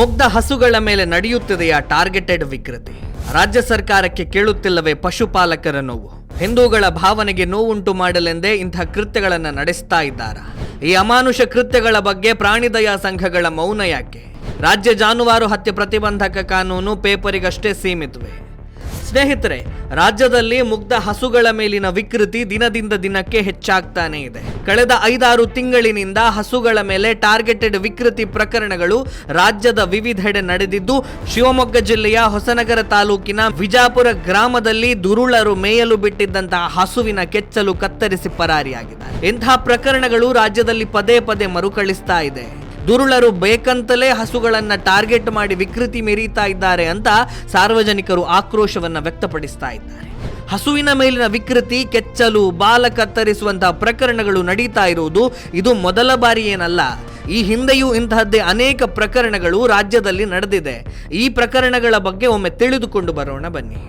ಮುಗ್ಧ ಹಸುಗಳ ಮೇಲೆ ನಡೆಯುತ್ತಿದೆಯಾ ಟಾರ್ಗೆಟೆಡ್ ವಿಕೃತಿ? ರಾಜ್ಯ ಸರ್ಕಾರಕ್ಕೆ ಕೇಳುತ್ತಿಲ್ಲವೇ ಪಶುಪಾಲಕರ ನೋವು? ಹಿಂದೂಗಳ ಭಾವನೆಗೆ ನೋವುಂಟು ಮಾಡಲೆಂದೇ ಇಂಥ ಕೃತ್ಯಗಳನ್ನು ನಡೆಸ್ತಾ ಇದ್ದಾರಾ? ಈ ಅಮಾನುಷ ಕೃತ್ಯಗಳ ಬಗ್ಗೆ ಪ್ರಾಣಿದಯಾ ಸಂಘಗಳ ಮೌನ ಯಾಕೆ? ರಾಜ್ಯ ಜಾನುವಾರು ಹತ್ಯೆ ಪ್ರತಿಬಂಧಕ ಕಾನೂನು ಪೇಪರಿಗಷ್ಟೇ ಸೀಮಿತವೇ. ಸ್ನೇಹಿತರೆ, ರಾಜ್ಯದಲ್ಲಿ ಮುಗ್ಧ ಹಸುಗಳ ಮೇಲಿನ ವಿಕೃತಿ ದಿನದಿಂದ ದಿನಕ್ಕೆ ಹೆಚ್ಚಾಗ್ತಾನೆ ಇದೆ. ಕಳೆದ ಐದಾರು ತಿಂಗಳಿನಿಂದ ಹಸುಗಳ ಮೇಲೆ ಟಾರ್ಗೆಟೆಡ್ ವಿಕೃತಿ ಪ್ರಕರಣಗಳು ರಾಜ್ಯದ ವಿವಿಧೆಡೆ ನಡೆದಿದ್ದು, ಶಿವಮೊಗ್ಗ ಜಿಲ್ಲೆಯ ಹೊಸನಗರ ತಾಲೂಕಿನ ವಿಜಾಪುರ ಗ್ರಾಮದಲ್ಲಿ ದುರುಳರು ಮೇಯಲು ಬಿಟ್ಟಿದ್ದಂತಹ ಹಸುವಿನ ಕೆಚ್ಚಲು ಕತ್ತರಿಸಿ ಪರಾರಿಯಾಗಿದೆ ಇಂತಹ ಪ್ರಕರಣಗಳು ರಾಜ್ಯದಲ್ಲಿ ಪದೇ ಪದೇ ಮರುಕಳಿಸ್ತಾ ಇದೆ. ದುರುಳರು ಬೇಕಂತಲೇ ಹಸುಗಳನ್ನು ಟಾರ್ಗೆಟ್ ಮಾಡಿ ವಿಕೃತಿ ಮೆರೀತಾ ಇದ್ದಾರೆ ಅಂತ ಸಾರ್ವಜನಿಕರು ಆಕ್ರೋಶವನ್ನು ವ್ಯಕ್ತಪಡಿಸ್ತಾ ಇದ್ದಾರೆ. ಹಸುವಿನ ಮೇಲಿನ ವಿಕೃತಿ, ಕೆಚ್ಚಲು ಬಾಲ ಕತ್ತರಿಸುವಂತಹ ಪ್ರಕರಣಗಳು ನಡೀತಾ ಇರುವುದು ಇದು ಮೊದಲ ಬಾರಿ ಏನಲ್ಲ. ಈ ಹಿಂದೆಯೂ ಇಂತಹದ್ದೇ ಅನೇಕ ಪ್ರಕರಣಗಳು ರಾಜ್ಯದಲ್ಲಿ ನಡೆದಿದೆ. ಈ ಪ್ರಕರಣಗಳ ಬಗ್ಗೆ ಒಮ್ಮೆ ತಿಳಿದುಕೊಂಡು ಬರೋಣ ಬನ್ನಿ.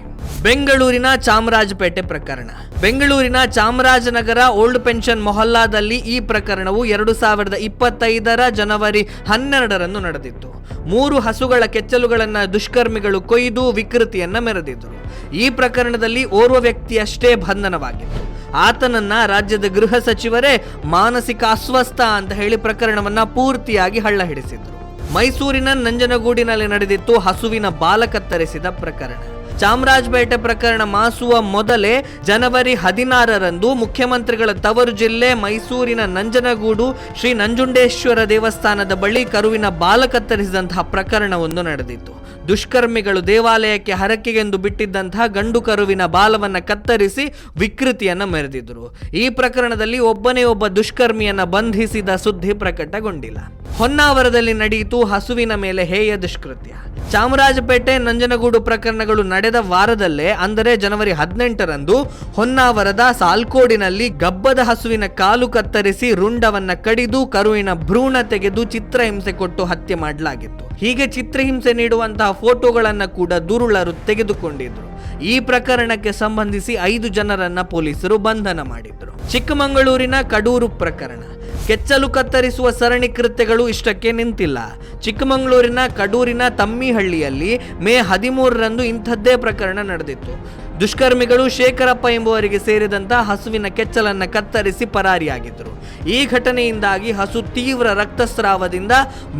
ಬೆಂಗಳೂರಿನ ಚಾಮರಾಜಪೇಟೆ ಪ್ರಕರಣ. ಬೆಂಗಳೂರಿನ ಚಾಮರಾಜನಗರ ಓಲ್ಡ್ ಪೆನ್ಷನ್ ಮೊಹಲ್ಲಾದಲ್ಲಿ ಈ ಪ್ರಕರಣವು ಎರಡು ಸಾವಿರದ ಇಪ್ಪತ್ತೈದರ ಜನವರಿ ಹನ್ನೆರಡರಂದು ನಡೆದಿತ್ತು. ಮೂರು ಹಸುಗಳ ಕೆಚ್ಚಲುಗಳನ್ನು ದುಷ್ಕರ್ಮಿಗಳು ಕೊಯ್ದು ವಿಕೃತಿಯನ್ನು ಮೆರೆದಿದ್ದರು ಈ ಪ್ರಕರಣದಲ್ಲಿ ಓರ್ವ ವ್ಯಕ್ತಿಯಷ್ಟೇ ಬಂಧನವಾಗಿತ್ತು. ಆತನನ್ನ ರಾಜ್ಯದ ಗೃಹ ಸಚಿವರೇ ಮಾನಸಿಕ ಅಸ್ವಸ್ಥ ಅಂತ ಹೇಳಿ ಪ್ರಕರಣವನ್ನ ಪೂರ್ತಿಯಾಗಿ ಹಳ್ಳ ಹಿಡಿಸಿದ್ರು ಮೈಸೂರಿನ ನಂಜನಗೂಡಿನಲ್ಲಿ ನಡೆದಿತ್ತು ಹಸುವಿನ ಬಾಲ ಕತ್ತರಿಸಿದ ಪ್ರಕರಣ. ಚಾಮರಾಜಪೇಟೆ ಪ್ರಕರಣ ಮಾಸುವ ಮೊದಲೇ ಜನವರಿ ಹದಿನಾರರಂದು ಮುಖ್ಯಮಂತ್ರಿಗಳ ತವರು ಜಿಲ್ಲೆ ಮೈಸೂರಿನ ನಂಜನಗೂಡು ಶ್ರೀ ನಂಜುಂಡೇಶ್ವರ ದೇವಸ್ಥಾನದ ಬಳಿ ಕರುವಿನ ಬಾಲ ಕತ್ತರಿಸಿದಂತಹ ಪ್ರಕರಣವೊಂದು ನಡೆದಿತ್ತು. ದುಷ್ಕರ್ಮಿಗಳು ದೇವಾಲಯಕ್ಕೆ ಹರಕೆಗೆಂದು ಬಿಟ್ಟಿದ್ದಂತಹ ಗಂಡು ಕರುವಿನ ಬಾಲವನ್ನ ಕತ್ತರಿಸಿ ವಿಕೃತಿಯನ್ನ ಮೆರೆದಿದ್ರು. ಈ ಪ್ರಕರಣದಲ್ಲಿ ಒಬ್ಬನೇ ಒಬ್ಬ ದುಷ್ಕರ್ಮಿಯನ್ನು ಬಂಧಿಸಿದ ಸುದ್ದಿ ಪ್ರಕಟಗೊಂಡಿಲ್ಲ. ಹೊನ್ನಾವರದಲ್ಲಿ ನಡೆಯಿತು ಹಸುವಿನ ಮೇಲೆ ಹೇಯ ದುಷ್ಕೃತ್ಯ. ಚಾಮರಾಜಪೇಟೆ ನಂಜನಗೂಡು ಪ್ರಕರಣಗಳು ನಡೆದ ವಾರದಲ್ಲೇ, ಅಂದರೆ ಜನವರಿ ಹದಿನೆಂಟರಂದು, ಹೊನ್ನಾವರದ ಸಾಲ್ಕೋಡಿನಲ್ಲಿ ಗಬ್ಬದ ಹಸುವಿನ ಕಾಲು ಕತ್ತರಿಸಿ ರುಂಡವನ್ನ ಕಡಿದು ಕರುವಿನ ಭ್ರೂಣ ತೆಗೆದು ಚಿತ್ರಹಿಂಸೆ ಕೊಟ್ಟು ಹತ್ಯೆ ಮಾಡಲಾಗಿತ್ತು. ಹೀಗೆ ಚಿತ್ರಹಿಂಸೆ ನೀಡುವಂತಹ ಫೋಟೋಗಳನ್ನು ಕೂಡ ದುರುಳರು ತೆಗೆದುಕೊಂಡಿದ್ರು. ಈ ಪ್ರಕರಣಕ್ಕೆ ಸಂಬಂಧಿಸಿ ಐದು ಜನರನ್ನ ಪೊಲೀಸರು ಬಂಧನ ಮಾಡಿದ್ರು. ಚಿಕ್ಕಮಗಳೂರಿನ ಕಡೂರು ಪ್ರಕರಣ. ಕೆಚ್ಚಲು ಕತ್ತರಿಸುವ ಸರಣಿ ಕೃತ್ಯಗಳು ಇಷ್ಟಕ್ಕೆ ನಿಂತಿಲ್ಲ. ಚಿಕ್ಕಮಗಳೂರಿನ ಕಡೂರಿನ ತಮ್ಮಿಹಳ್ಳಿಯಲ್ಲಿ ಮೇ ಹದಿಮೂರರಂದು ಇಂಥದ್ದೇ ಪ್ರಕರಣ ನಡೆದಿತ್ತು. ದುಷ್ಕರ್ಮಿಗಳು ಶೇಖರಪ್ಪ ಎಂಬುವರಿಗೆ ಸೇರಿದಂತ ಹಸುವಿನ ಕೆಚ್ಚಲನ್ನು ಕತ್ತರಿಸಿ ಪರಾರಿಯಾಗಿದ್ದರು ಈ ಘಟನೆಯಿಂದಾಗಿ ಹಸು ತೀವ್ರ ರಕ್ತಸ್ರಾವದಿಂದ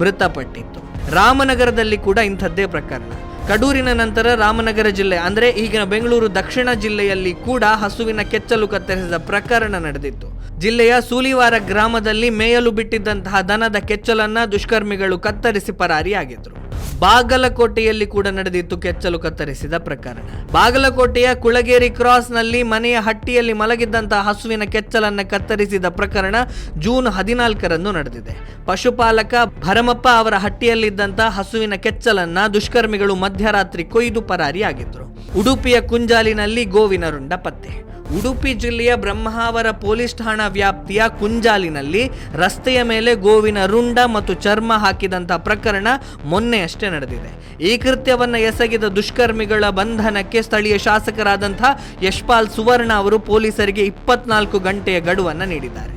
ಮೃತಪಟ್ಟಿತ್ತು. ರಾಮನಗರದಲ್ಲಿ ಕೂಡ ಇಂಥದ್ದೇ ಪ್ರಕರಣ. ಕಡೂರಿನ ನಂತರ ರಾಮನಗರ ಜಿಲ್ಲೆ, ಅಂದರೆ ಈಗಿನ ಬೆಂಗಳೂರು ದಕ್ಷಿಣ ಜಿಲ್ಲೆಯಲ್ಲಿ ಕೂಡ ಹಸುವಿನ ಕೆಚ್ಚಲು ಕತ್ತರಿಸಿದ ಪ್ರಕರಣ ನಡೆದಿತ್ತು. ಜಿಲ್ಲೆಯ ಸೂಲಿವಾರ ಗ್ರಾಮದಲ್ಲಿ ಮೇಯಲು ಬಿಟ್ಟಿದ್ದಂತಹ ದನದ ಕೆಚ್ಚಲನ್ನ ದುಷ್ಕರ್ಮಿಗಳು ಕತ್ತರಿಸಿ ಪರಾರಿಯಾಗಿದ್ರು. ಬಾಗಲಕೋಟೆಯಲ್ಲಿ ಕೂಡ ನಡೆದಿತ್ತು ಕೆಚ್ಚಲು ಕತ್ತರಿಸಿದ ಪ್ರಕರಣ. ಬಾಗಲಕೋಟೆಯ ಕುಳಗೇರಿ ಕ್ರಾಸ್ನಲ್ಲಿ ಮನೆಯ ಹಟ್ಟಿಯಲ್ಲಿ ಮಲಗಿದ್ದಂತಹ ಹಸುವಿನ ಕೆಚ್ಚಲನ್ನ ಕತ್ತರಿಸಿದ ಪ್ರಕರಣ ಜೂನ್ ಹದಿನಾಲ್ಕರಂದು ನಡೆದಿದೆ. ಪಶುಪಾಲಕ ಭರಮಪ್ಪ ಅವರ ಹಟ್ಟಿಯಲ್ಲಿದ್ದಂತಹ ಹಸುವಿನ ಕೆಚ್ಚಲನ್ನ ದುಷ್ಕರ್ಮಿಗಳು ಮಧ್ಯರಾತ್ರಿ ಕೊಯ್ದು ಪರಾರಿಯಾಗಿದ್ರು. ಉಡುಪಿಯ ಕುಂಜಾಲಿನಲ್ಲಿ ಗೋವಿನ ರುಂಡ ಪತ್ತೆ. ಉಡುಪಿ ಜಿಲ್ಲೆಯ ಬ್ರಹ್ಮಾವರ ಪೊಲೀಸ್ ಠಾಣಾ ವ್ಯಾಪ್ತಿಯ ಕುಂಜಾಲಿನಲ್ಲಿ ರಸ್ತೆಯ ಮೇಲೆ ಗೋವಿನ ರುಂಡ ಮತ್ತು ಚರ್ಮ ಹಾಕಿದಂಥ ಪ್ರಕರಣ ಮೊನ್ನೆಯಷ್ಟೇ ನಡೆದಿದೆ. ಈ ಕೃತ್ಯವನ್ನು ಎಸಗಿದ ದುಷ್ಕರ್ಮಿಗಳ ಬಂಧನಕ್ಕೆ ಸ್ಥಳೀಯ ಶಾಸಕರಾದಂಥ ಯಶ್ಪಾಲ್ ಸುವರ್ಣ ಅವರು ಪೊಲೀಸರಿಗೆ ಇಪ್ಪತ್ನಾಲ್ಕು ಗಂಟೆಯ ಗಡುವನ್ನು ನೀಡಿದ್ದಾರೆ.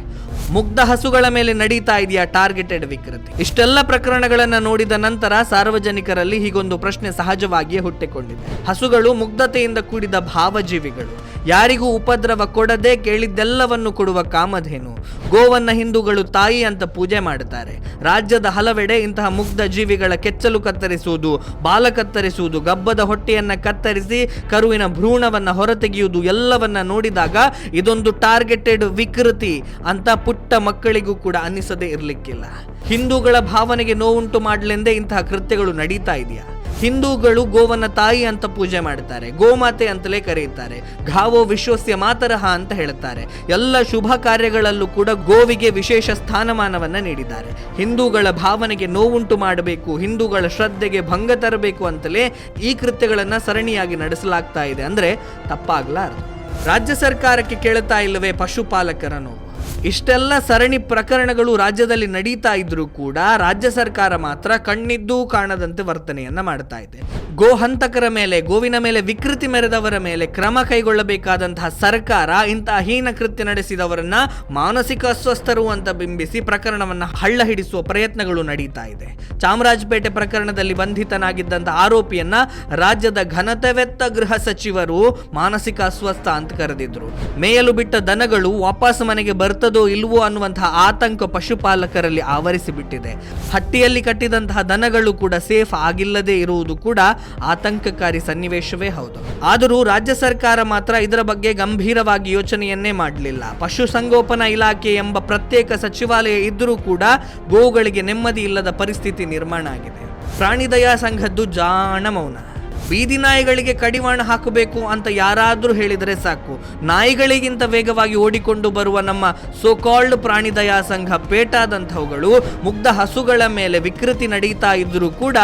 ಮುಗ್ಧ ಹಸುಗಳ ಮೇಲೆ ನಡೀತಾ ಇದೆಯಾ ಟಾರ್ಗೆಟೆಡ್ ವಿಕೃತಿ? ಇಷ್ಟೆಲ್ಲ ಪ್ರಕರಣಗಳನ್ನು ನೋಡಿದ ನಂತರ ಸಾರ್ವಜನಿಕರಲ್ಲಿ ಹೀಗೊಂದು ಪ್ರಶ್ನೆ ಸಹಜವಾಗಿಯೇ ಹುಟ್ಟಿಕೊಂಡಿದೆ. ಹಸುಗಳು ಮುಗ್ಧತೆಯಿಂದ ಕೂಡಿದ ಭಾವಜೀವಿಗಳು. ಯಾರಿಗೂ ಉಪದ್ರವ ಕೊಡದೆ ಕೇಳಿದ್ದೆಲ್ಲವನ್ನು ಕೊಡುವ ಕಾಮಧೇನು. ಗೋವನ್ನ ಹಿಂದೂಗಳು ತಾಯಿ ಅಂತ ಪೂಜೆ ಮಾಡುತ್ತಾರೆ. ರಾಜ್ಯದ ಹಲವೆಡೆ ಇಂತಹ ಮುಗ್ಧ ಜೀವಿಗಳ ಕೆಚ್ಚಲು ಕತ್ತರಿಸುವುದು, ಬಾಲ ಕತ್ತರಿಸುವುದು, ಗಬ್ಬದ ಹೊಟ್ಟೆಯನ್ನ ಕತ್ತರಿಸಿ ಕರುವಿನ ಭ್ರೂಣವನ್ನ ಹೊರತೆಗೆಯುವುದು ಎಲ್ಲವನ್ನ ನೋಡಿದಾಗ ಇದೊಂದು ಟಾರ್ಗೆಟೆಡ್ ವಿಕೃತಿ ಅಂತ ಪುಟ್ಟ ಮಕ್ಕಳಿಗೂ ಕೂಡ ಅನ್ನಿಸದೇ ಇರಲಿಕ್ಕಿಲ್ಲ. ಹಿಂದೂಗಳ ಭಾವನೆಗೆ ನೋವುಂಟು ಮಾಡಲೆಂದೇ ಇಂತಹ ಕೃತ್ಯಗಳು ನಡೀತಾ ಇದೆಯಾ? ಹಿಂದೂಗಳು ಗೋವನ್ನ ತಾಯಿ ಅಂತ ಪೂಜೆ ಮಾಡ್ತಾರೆ ಗೋಮಾತೆ ಅಂತಲೇ ಕರೆಯುತ್ತಾರೆ. ಘಾವೋ ವಿಶ್ವಸ್ಯ ಮಾತರಹ ಅಂತ ಹೇಳುತ್ತಾರೆ. ಎಲ್ಲ ಶುಭ ಕಾರ್ಯಗಳಲ್ಲೂ ಕೂಡ ಗೋವಿಗೆ ವಿಶೇಷ ಸ್ಥಾನಮಾನವನ್ನು ನೀಡಿದ್ದಾರೆ. ಹಿಂದೂಗಳ ಭಾವನೆಗೆ ನೋವುಂಟು ಮಾಡಬೇಕು, ಹಿಂದೂಗಳ ಶ್ರದ್ಧೆಗೆ ಭಂಗ ತರಬೇಕು ಅಂತಲೇ ಈ ಕೃತ್ಯಗಳನ್ನು ಸರಣಿಯಾಗಿ ನಡೆಸಲಾಗ್ತಾ ಇದೆ. ಅಂದ್ರೆ ತಪ್ಪಾಗ್ಲಾರದು. ರಾಜ್ಯ ಸರ್ಕಾರಕ್ಕೆ ಕೇಳುತ್ತಾ ಇಲ್ಲವೇ ಪಶುಪಾಲಕರ ನೋವು ಇಷ್ಟೆಲ್ಲ ಸರಣಿ ಪ್ರಕರಣಗಳು ರಾಜ್ಯದಲ್ಲಿ ನಡೀತಾ ಇದ್ರೂ ಕೂಡ ರಾಜ್ಯ ಸರ್ಕಾರ ಮಾತ್ರ ಕಣ್ಣಿದ್ದೂ ಕಾಣದಂತೆ ವರ್ತನೆಯನ್ನ ಮಾಡ್ತಾ ಇದೆ. ಗೋ ಹಂತಕರ ಮೇಲೆ, ಗೋವಿನ ಮೇಲೆ, ವಿಕೃತಿ ಮೆರೆದವರ ಮೇಲೆ ಕ್ರಮ ಕೈಗೊಳ್ಳಬೇಕಾದಂತಹ ಸರ್ಕಾರ ಇಂತಹ ಹೀನ ಕೃತ್ಯ ನಡೆಸಿದವರನ್ನ ಮಾನಸಿಕ ಅಸ್ವಸ್ಥರು ಅಂತ ಬಿಂಬಿಸಿ ಪ್ರಕರಣವನ್ನ ಹಳ್ಳ ಹಿಡಿಸುವ ಪ್ರಯತ್ನಗಳು ನಡೀತಾ ಇದೆ. ಚಾಮರಾಜಪೇಟೆ ಪ್ರಕರಣದಲ್ಲಿ ಬಂಧಿತನಾಗಿದ್ದಂತಹ ಆರೋಪಿಯನ್ನ ರಾಜ್ಯದ ಘನತೆವೆತ್ತ ಗೃಹ ಸಚಿವರು ಮಾನಸಿಕ ಅಸ್ವಸ್ಥ ಅಂತ ಕರೆದಿದ್ರು. ಮೇಯಲು ಬಿಟ್ಟ ದನಗಳು ವಾಪಸ್ ಮನೆಗೆ ಬರ್ತದೋ ಇಲ್ವೋ ಅನ್ನುವಂತಹ ಆತಂಕ ಪಶುಪಾಲಕರಲ್ಲಿ ಆವರಿಸಿಬಿಟ್ಟಿದೆ. ಹಟ್ಟಿಯಲ್ಲಿ ಕಟ್ಟಿದಂತಹ ದನಗಳು ಕೂಡ ಸೇಫ್ ಆಗಿಲ್ಲದೆ ಇರುವುದು ಕೂಡ ಆತಂಕಕಾರಿ ಸನ್ನಿವೇಶವೇ ಹೌದು. ಆದರೂ ರಾಜ್ಯ ಸರ್ಕಾರ ಮಾತ್ರ ಇದರ ಬಗ್ಗೆ ಗಂಭೀರವಾಗಿ ಯೋಚನೆಯನ್ನೇ ಮಾಡಲಿಲ್ಲ. ಪಶುಸಂಗೋಪನಾ ಇಲಾಖೆ ಎಂಬ ಪ್ರತ್ಯೇಕ ಸಚಿವಾಲಯ ಇದ್ದರೂ ಕೂಡ ಗೋವುಗಳಿಗೆ ನೆಮ್ಮದಿ ಇಲ್ಲದ ಪರಿಸ್ಥಿತಿ ನಿರ್ಮಾಣ ಆಗಿದೆ. ಪ್ರಾಣಿದಯಾ ಸಂಘದ್ದು ಜಾಣ ಮೌನ. ಬೀದಿ ನಾಯಿಗಳಿಗೆ ಕಡಿವಾಣ ಹಾಕಬೇಕು ಅಂತ ಯಾರಾದರೂ ಹೇಳಿದರೆ ಸಾಕು. ನಾಯಿಗಳಿಗಿಂತ ವೇಗವಾಗಿ ಓಡಿಕೊಂಡು ಬರುವ ನಮ್ಮ ಸೋಕಾಲ್ಡ್ ಪ್ರಾಣಿ ದಯಾ ಸಂಘ ಪೇಟಾದಂಥವುಗಳು, ಮುಗ್ಧ ಹಸುಗಳ ಮೇಲೆ ವಿಕೃತಿ ನಡೀತಾ ಇದ್ರೂ ಕೂಡ,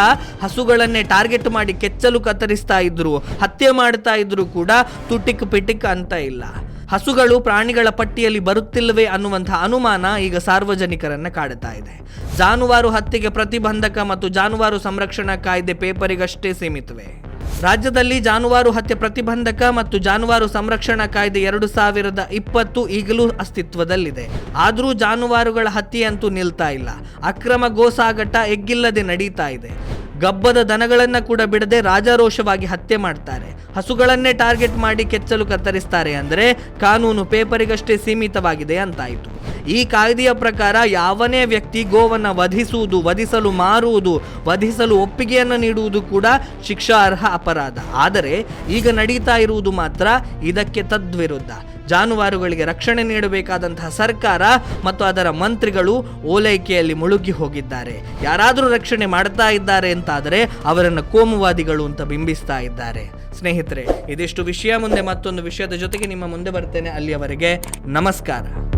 ಹಸುಗಳನ್ನೇ ಟಾರ್ಗೆಟ್ ಮಾಡಿ ಕೆಚ್ಚಲು ಕತ್ತರಿಸ್ತಾ ಇದ್ರು, ಹತ್ಯೆ ಮಾಡ್ತಾ ಇದ್ರು ಕೂಡ ತುಟಿಕ್ ಪಿಟಿಕ್ ಅಂತ ಇಲ್ಲ. ಹಸುಗಳು ಪ್ರಾಣಿಗಳ ಪಟ್ಟಿಯಲ್ಲಿ ಬರುತ್ತಿಲ್ಲವೇ ಅನ್ನುವಂಥ ಅನುಮಾನ ಈಗ ಸಾರ್ವಜನಿಕರನ್ನ ಕಾಡುತ್ತಾ ಇದೆ. ಜಾನುವಾರು ಹತ್ಯೆಗೆ ಪ್ರತಿಬಂಧಕ ಮತ್ತು ಜಾನುವಾರು ಸಂರಕ್ಷಣಾ ಕಾಯ್ದೆ ಪೇಪರಿಗಷ್ಟೇ ಸೀಮಿತವೇ. ರಾಜ್ಯದಲ್ಲಿ ಜಾನುವಾರು ಹತ್ಯೆ ಪ್ರತಿಬಂಧಕ ಮತ್ತು ಜಾನುವಾರು ಸಂರಕ್ಷಣಾ ಕಾಯ್ದೆ ಎರಡು ಸಾವಿರದ ಇಪ್ಪತ್ತು ಈಗಲೂ ಅಸ್ತಿತ್ವದಲ್ಲಿದೆ. ಆದರೂ ಜಾನುವಾರುಗಳ ಹತ್ಯೆಯಂತೂ ನಿಲ್ತಾ ಇಲ್ಲ. ಅಕ್ರಮ ಗೋಸಾಗಟ ಎಗ್ಗಿಲ್ಲದೆ ನಡೀತಾ ಇದೆ. ಗಬ್ಬದ ದನಗಳನ್ನ ಕೂಡ ಬಿಡದೆ ರಾಜಾರೋಷವಾಗಿ ಹತ್ಯೆ ಮಾಡ್ತಾರೆ. ಹಸುಗಳನ್ನೇ ಟಾರ್ಗೆಟ್ ಮಾಡಿ ಕೆಚ್ಚಲು ಕತ್ತರಿಸ್ತಾರೆ ಅಂದರೆ ಕಾನೂನು ಪೇಪರಿಗಷ್ಟೇ ಸೀಮಿತವಾಗಿದೆ ಅಂತಾಯಿತು. ಈ ಕಾಯ್ದೆಯ ಪ್ರಕಾರ ಯಾವನೇ ವ್ಯಕ್ತಿ ಗೋವನ್ನು ವಧಿಸುವುದು, ವಧಿಸಲು ಮಾರುವುದು, ವಧಿಸಲು ಒಪ್ಪಿಗೆಯನ್ನು ನೀಡುವುದು ಕೂಡ ಶಿಕ್ಷಾರ್ಹ ಅಪರಾಧ. ಆದರೆ ಈಗ ನಡೀತಾ ಇರುವುದು ಮಾತ್ರ ಇದಕ್ಕೆ ತದ್ವಿರುದ್ಧ. ಜಾನುವಾರುಗಳಿಗೆ ರಕ್ಷಣೆ ನೀಡಬೇಕಾದಂತಹ ಸರ್ಕಾರ ಮತ್ತು ಅದರ ಮಂತ್ರಿಗಳು ಓಲೈಕೆಯಲ್ಲಿ ಮುಳುಗಿ ಹೋಗಿದ್ದಾರೆ. ಯಾರಾದರೂ ರಕ್ಷಣೆ ಮಾಡ್ತಾ ಇದ್ದಾರೆ ಅಂತಾದರೆ ಅವರನ್ನು ಕೋಮುವಾದಿಗಳು ಅಂತ ಬಿಂಬಿಸ್ತಾ ಇದ್ದಾರೆ. ಸ್ನೇಹಿತರೆ, ಇದಿಷ್ಟು ವಿಷಯ ಮುಂದೆ ಮತ್ತೊಂದು ವಿಷಯದ ಜೊತೆಗೆ ನಿಮ್ಮ ಮುಂದೆ ಬರ್ತೇನೆ. ಅಲ್ಲಿಯವರೆಗೆ ನಮಸ್ಕಾರ.